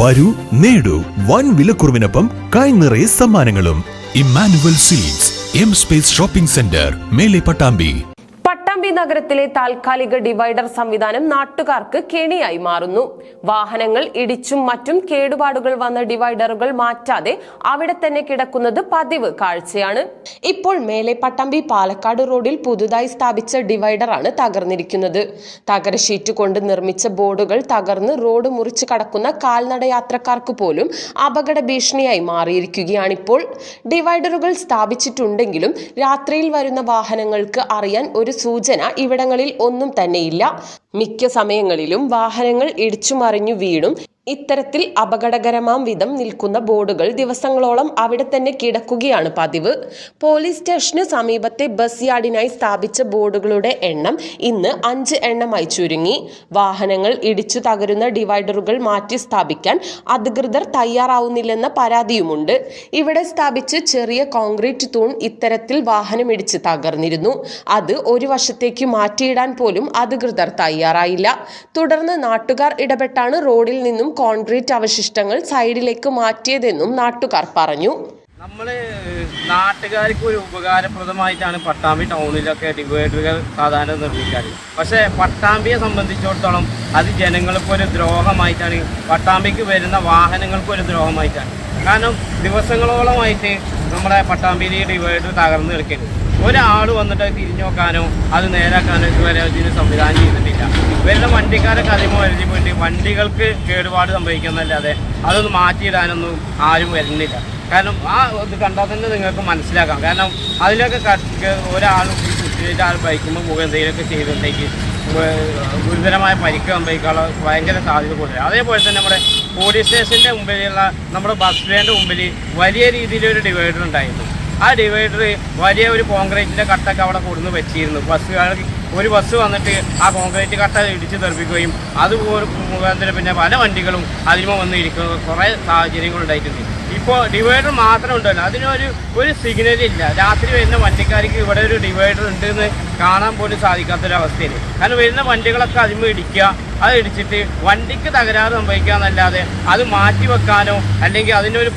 വരൂ നേടൂ. വൻ വിലക്കുറവിനൊപ്പം കൈ നിറയെ സമ്മാനങ്ങളും. Emmanuel seeds M space shopping centre മേലെ പട്ടാമ്പി പട്ടാമ്പി. നഗരത്തിലെ താൽക്കാലിക ഡിവൈഡർ സംവിധാനം നാട്ടുകാർക്ക് കെണിയായി മാറുന്നു. വാഹനങ്ങൾ ഇടിച്ചും മറ്റും കേടുപാടുകൾ വന്ന ഡിവൈഡറുകൾ മാറ്റാതെ അവിടെ തന്നെ കിടക്കുന്നത് പതിവ് കാഴ്ചയാണ്. ഇപ്പോൾ മേലെ പട്ടമ്പി പാലക്കാട് റോഡിൽ പുതുതായി സ്ഥാപിച്ച ഡിവൈഡറാണ് തകർന്നിരിക്കുന്നത്. തകര ഷീറ്റ് കൊണ്ട് നിർമ്മിച്ച ബോർഡുകൾ തകർന്ന് റോഡ് മുറിച്ച് കടക്കുന്ന കാൽനട യാത്രക്കാർക്ക് പോലും അപകട ഭീഷണിയായി മാറിയിരിക്കുകയാണിപ്പോൾ. ഡിവൈഡറുകൾ സ്ഥാപിച്ചിട്ടുണ്ടെങ്കിലും രാത്രിയിൽ വരുന്ന വാഹനങ്ങൾക്ക് അറിയാൻ ഒരു സൂചന ഇവിടങ്ങളിൽ ഒന്നും തന്നെയില്ല. മിക്ക സമയങ്ങളിലും വാഹനങ്ങൾ ഇടിച്ചുമറിഞ്ഞു വീണും ഇത്തരത്തിൽ അപകടകരമാം വിധം നിൽക്കുന്ന ബോർഡുകൾ ദിവസങ്ങളോളം അവിടെ തന്നെ കിടക്കുകയാണ് പതിവ്. പോലീസ് സ്റ്റേഷന് സമീപത്തെ ബസ് യാർഡിനായി സ്ഥാപിച്ച ബോർഡുകളുടെ എണ്ണം ഇന്ന് അഞ്ച് എണ്ണമായി ചുരുങ്ങി. വാഹനങ്ങൾ ഇടിച്ചു തകരുന്ന ഡിവൈഡറുകൾ മാറ്റി സ്ഥാപിക്കാൻ അധികൃതർ തയ്യാറാവുന്നില്ലെന്ന പരാതിയുമുണ്ട്. ഇവിടെ സ്ഥാപിച്ച് ചെറിയ കോൺക്രീറ്റ് തൂൺ ഇത്തരത്തിൽ വാഹനമിടിച്ച് തകർന്നിരുന്നു. അത് ഒരു വശത്തേക്ക് മാറ്റിയിടാൻ പോലും അധികൃതർ തയ്യാറായില്ല. തുടർന്ന് നാട്ടുകാർ ഇടപെട്ടാണ് റോഡിൽ നിന്നും കോൺക്രീറ്റ് അവശിഷ്ടങ്ങൾ സൈഡിലേക്ക് മാറ്റിയതെന്നും നാട്ടുകാർ പറഞ്ഞു. നമ്മൾ നാട്ടുകാർക്ക് ഒരു ഉപകാരപ്രദമായിട്ടാണ് പട്ടാമ്പി ടൗണിലൊക്കെ ഡിവൈഡറുകൾ സാധാരണ നിർമ്മിക്കാറ്. പക്ഷേ പട്ടാമ്പിയെ സംബന്ധിച്ചിടത്തോളം അത് ജനങ്ങൾക്ക് ഒരു ദ്രോഹമായിട്ടാണ് പട്ടാമ്പിക്ക് വരുന്ന വാഹനങ്ങൾക്ക് ഒരു ദ്രോഹമായിട്ടാണ്. കാരണം ദിവസങ്ങളോളമായിട്ട് നമ്മുടെ പട്ടാമ്പിയിൽ ഡിവൈഡർ തകർന്നു കിടക്കുന്നത് ഒരാൾ വന്നിട്ട് തിരിഞ്ഞു നോക്കാനോ അത് നേരാക്കാനോ ഇതുവരെ ഇതിന് സംവിധാനം ചെയ്തിട്ടില്ല. വരുന്ന വണ്ടിക്കാരെ അതിമോ എഴുതി പോയിട്ട് വണ്ടികൾക്ക് കേടുപാട് സംഭവിക്കുന്നല്ലാതെ അതൊന്ന് മാറ്റിയിടാനൊന്നും ആരും വരുന്നില്ല. കാരണം ആ ഇത് കണ്ടാൽ തന്നെ നിങ്ങൾക്ക് മനസ്സിലാക്കാം. കാരണം അതിലൊക്കെ ഒരാൾ ആൾ ബൈക്കുമ്പോൾ പോകുക എന്തെങ്കിലുമൊക്കെ ചെയ്തിട്ടുണ്ടെങ്കിൽ ഗുരുതരമായ പരിക്ക് സംഭവിക്കാനുള്ള ഭയങ്കര സാധ്യത കൂടുതലാണ്. അതേപോലെ തന്നെ നമ്മുടെ പോലീസ് സ്റ്റേഷന്റെ മുമ്പിലുള്ള നമ്മുടെ ബസ് സ്റ്റാൻഡ് മുമ്പിൽ വലിയ രീതിയിലൊരു ഡിവൈഡർ ഉണ്ടായിരുന്നു. ആ ഡിവൈഡർ വലിയ ഒരു കോൺക്രീറ്റിന്റെ കട്ടൊക്കെ അവിടെ കൊടുന്ന് വെച്ചിരുന്നു. ബസ്സുകാർ ഒരു ബസ് വന്നിട്ട് ആ കോൺക്രീറ്റ് കട്ട ഇടിച്ച് തെറിപ്പിക്കുകയും അതുപോലെ മുഖാന്തരം പിന്നെ പല വണ്ടികളും അതിന് വന്ന് ഇരിക്കുന്ന കുറേ സാഹചര്യങ്ങൾ ഉണ്ടായിട്ടുണ്ട്. ഇപ്പോൾ ഡിവൈഡർ മാത്രം ഉണ്ടല്ലോ. അതിനൊരു ഒരു സിഗ്നൽ ഇല്ല. രാത്രി വരുന്ന വണ്ടിക്കാർക്ക് ഇവിടെ ഒരു ഡിവൈഡർ ഉണ്ടെന്ന് കാണാൻ പോലും സാധിക്കാത്തൊരവസ്ഥയിൽ കാരണം വരുന്ന വണ്ടികളൊക്കെ അതിമ ഇടിക്കുക അത് ഇടിച്ചിട്ട് വണ്ടിക്ക് തകരാറ് സംഭവിക്കാന്നല്ലാതെ അത് മാറ്റി വെക്കാനോ അല്ലെങ്കിൽ അതിനൊരു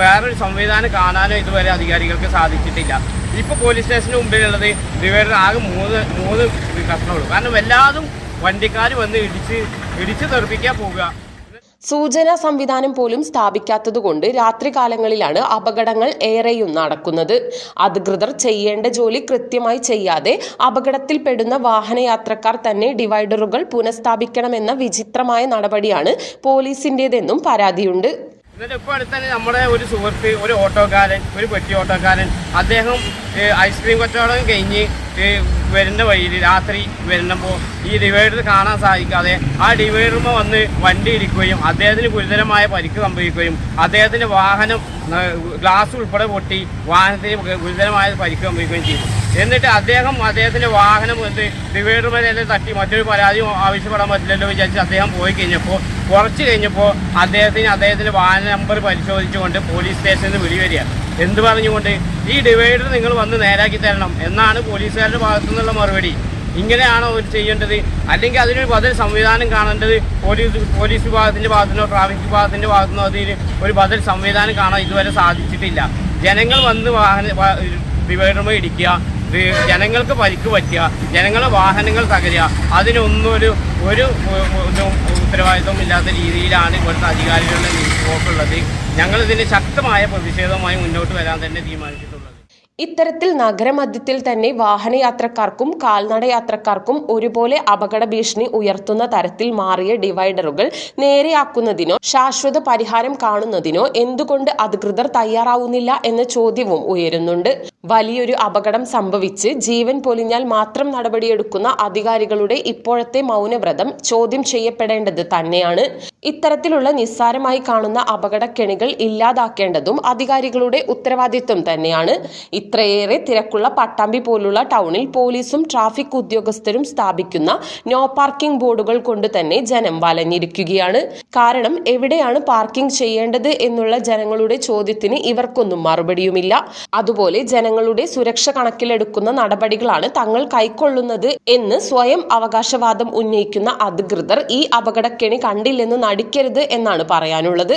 വേറൊരു സംവിധാനം കാണാനോ ഇതുവരെ അധികാരികൾക്ക് സാധിച്ചിട്ടില്ല. ഇപ്പോൾ പോലീസ് സ്റ്റേഷന് മുമ്പിലുള്ളത് ഡിവൈഡർ ആകെ മൂന്ന് മൂന്ന് കഷ്ണമുള്ളൂ കാരണം എല്ലാതും വണ്ടിക്കാർ വന്ന് ഇടിച്ച് ഇടിച്ച് തെറിപ്പിക്കാൻ പോകുക സൂചനാ സംവിധാനം പോലും സ്ഥാപിക്കാത്തതുകൊണ്ട് രാത്രികാലങ്ങളിലാണ് അപകടങ്ങൾ ഏറെയും നടക്കുന്നത്. അധികൃതർ ചെയ്യേണ്ട ജോലി കൃത്യമായി ചെയ്യാതെ അപകടത്തിൽപ്പെടുന്ന വാഹനയാത്രക്കാർ തന്നെ ഡിവൈഡറുകൾ പുനഃസ്ഥാപിക്കണമെന്ന വിചിത്രമായ നടപടിയാണ് പോലീസിന്റേതെന്നും പരാതിയുണ്ട്. എന്നിട്ട് ഇപ്പോൾ അടുത്ത് തന്നെ നമ്മുടെ ഒരു സുഹൃത്ത് ഒരു ഓട്ടോക്കാരൻ ഒരു പെട്ടി ഓട്ടോക്കാരൻ അദ്ദേഹം ഐസ്ക്രീം കച്ചവടം കഴിഞ്ഞ് വരുന്ന വഴിയിൽ രാത്രി വരുന്നപ്പോൾ ഈ ഡിവൈഡർ കാണാൻ സാധിക്കാതെ ആ ഡിവൈഡറുമ്പോൾ വന്ന് വണ്ടി ഇരിക്കുകയും അദ്ദേഹത്തിന് ഗുരുതരമായ പരിക്ക് സംഭവിക്കുകയും അദ്ദേഹത്തിന്റെ വാഹനം ഗ്ലാസ് ഉൾപ്പെടെ പൊട്ടി വാഹനത്തിന് ഗുരുതരമായ പരിക്ക് സംഭവിക്കുകയും ചെയ്തു. എന്നിട്ട് അദ്ദേഹം അദ്ദേഹത്തിന്റെ വാഹനം എന്ത് ഡിവൈഡർ മേലെ തട്ടി. മറ്റൊരു പരാതി ആവശ്യപ്പെടാൻ പറ്റില്ലല്ലോ വിചാരിച്ച് അദ്ദേഹം പോയി കഴിഞ്ഞപ്പോൾ കുറച്ച് കഴിഞ്ഞപ്പോൾ അദ്ദേഹത്തിന് അദ്ദേഹത്തിന്റെ വാഹന നമ്പർ പരിശോധിച്ചുകൊണ്ട് പോലീസ് സ്റ്റേഷനിൽ വിളി വരിക എന്ത് പറഞ്ഞുകൊണ്ട്? ഈ ഡിവൈഡർ നിങ്ങൾ വന്ന് നേരാക്കി തരണം. എന്നാണ് പോലീസുകാരുടെ ഭാഗത്തു നിന്നുള്ള മറുപടി. ഇങ്ങനെയാണോ അവർ ചെയ്യേണ്ടത്? അല്ലെങ്കിൽ അതിനൊരു ബദൽ സംവിധാനം കാണേണ്ടത് പോലീസ് പോലീസ് വിഭാഗത്തിന്റെ ഭാഗത്തുനിന്നോ ട്രാഫിക് വിഭാഗത്തിന്റെ ഭാഗത്തുനിന്നോ അതിന് ഒരു ബദൽ സംവിധാനം കാണാൻ ഇതുവരെ സാധിച്ചിട്ടില്ല. ജനങ്ങൾ വന്ന് വാഹന ഡിവൈഡറുമായി ഇടിക്കുക. ജനങ്ങൾക്ക് പരിക്ക് പറ്റുക ജനങ്ങളെ വാഹനങ്ങൾ തകരുക അതിനൊന്നും ഒരു ഒരു ഉത്തരവാദിത്വം ഇല്ലാത്ത രീതിയിലാണ് ഇവിടുത്തെ അധികാരികളുടെ പോക്കുള്ളത് ഞങ്ങളിതിന് ശക്തമായ പ്രതിഷേധവുമായി മുന്നോട്ട് വരാൻ തന്നെ തീരുമാനിച്ചിട്ടുള്ളത് ഇത്തരത്തിൽ നഗരമധ്യത്തിൽ തന്നെ വാഹനയാത്രക്കാർക്കും കാൽനട യാത്രക്കാർക്കും ഒരുപോലെ അപകട ഭീഷണി ഉയർത്തുന്ന തരത്തിൽ മാറിയ ഡിവൈഡറുകൾ നേരെയാക്കുന്നതിനോ ശാശ്വത പരിഹാരം കാണുന്നതിനോ എന്തുകൊണ്ട് അധികൃതർ തയ്യാറാവുന്നില്ല എന്ന ചോദ്യവും ഉയരുന്നുണ്ട്. വലിയൊരു അപകടം സംഭവിച്ച് ജീവൻ പൊലിഞ്ഞാൽ മാത്രം നടപടിയെടുക്കുന്ന അധികാരികളുടെ ഇപ്പോഴത്തെ മൗനവ്രതം ചോദ്യം ചെയ്യപ്പെടേണ്ടത് തന്നെയാണ്. ഇത്തരത്തിലുള്ള നിസ്സാരമായി കാണുന്ന അപകടക്കെണികൾ ഇല്ലാതാക്കേണ്ടതും അധികാരികളുടെ ഉത്തരവാദിത്വം തന്നെയാണ്. ഇത്രയേറെ തിരക്കുള്ള പട്ടാമ്പി പോലുള്ള ടൗണിൽ പോലീസും ട്രാഫിക് ഉദ്യോഗസ്ഥരും സ്ഥാപിക്കുന്ന നോ പാർക്കിംഗ് ബോർഡുകൾ കൊണ്ട് തന്നെ ജനം വലഞ്ഞിരിക്കുകയാണ്. കാരണം എവിടെയാണ് പാർക്കിംഗ് ചെയ്യേണ്ടത് എന്നുള്ള ജനങ്ങളുടെ ചോദ്യത്തിന് ഇവർക്കൊന്നും മറുപടിയുമില്ല. അതുപോലെ ജനങ്ങളുടെ സുരക്ഷ കണക്കിലെടുക്കുന്ന നടപടികളാണ് തങ്ങൾ കൈക്കൊള്ളുന്നത് എന്ന് സ്വയം അവകാശവാദം ഉന്നയിക്കുന്ന അധികൃതർ ഈ അപകടക്കെണി കണ്ടില്ലെന്ന് നടിക്കരുത് എന്നാണ് പറയാനുള്ളത്.